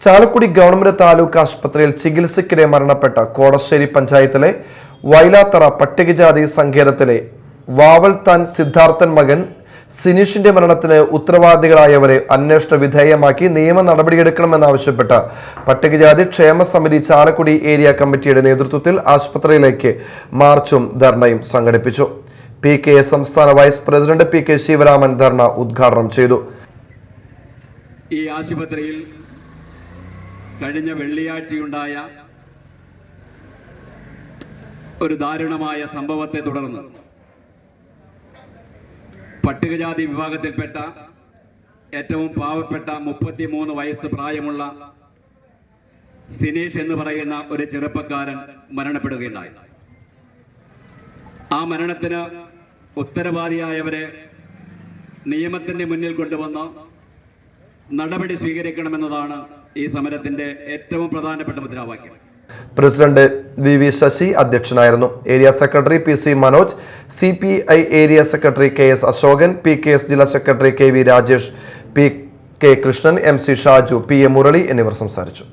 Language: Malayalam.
ചാലക്കുടി ഗവൺമെന്റ് താലൂക്ക് ആശുപത്രിയിൽ ചികിത്സയ്ക്കിടെ മരണപ്പെട്ട കോടശ്ശേരി പഞ്ചായത്തിലെ വൈലാത്തറ പട്ടികജാതി സങ്കേതത്തിലെ വാവൽത്താൻ സിദ്ധാർത്ഥൻ മകൻ സിനീഷിന്റെ മരണത്തിന് ഉത്തരവാദികളായവരെ അന്വേഷണ വിധേയമാക്കി നിയമ നടപടിയെടുക്കണമെന്നാവശ്യപ്പെട്ട് പട്ടികജാതി ക്ഷേമ സമിതി ചാലക്കുടി ഏരിയ കമ്മിറ്റിയുടെ നേതൃത്വത്തിൽ ആശുപത്രിയിലേക്ക് മാർച്ചും ധർണയും സംഘടിപ്പിച്ചു. പി കെ സംസ്ഥാന vice president P K Sivaraman ധർണ ഉദ്ഘാടനം ചെയ്തു. ഈ ആശുപത്രിയിൽ കഴിഞ്ഞ വെള്ളിയാഴ്ചയുണ്ടായ ഒരു ദാരുണമായ സംഭവത്തെ തുടർന്ന് പട്ടികജാതി വിഭാഗത്തിൽപ്പെട്ട ഏറ്റവും പാവപ്പെട്ട മുപ്പത്തിമൂന്ന് വയസ്സ് പ്രായമുള്ള സിനീഷ് എന്ന് പറയുന്ന ഒരു ചെറുപ്പക്കാരൻ മരണപ്പെടുകയുണ്ടായി. ആ മരണത്തിന് ഉത്തരവാദിയായവരെ നിയമത്തിന്റെ മുന്നിൽ കൊണ്ടുവന്ന് നടപടി സ്വീകരിക്കണമെന്നതാണ് ഈ സമരത്തിന്റെ ഏറ്റവും പ്രധാനപ്പെട്ട മുദ്രാവാക്യം. പ്രസിഡന്റ് വി വി ശശി അധ്യക്ഷനായിരുന്നു. Area secretary P C Manoj C P I area secretary K S Ashokan P K S ജില്ലാ secretary K V Rajesh P K Krishnan M C Shaju P A Murali എന്നിവർ സംസാരിച്ചു.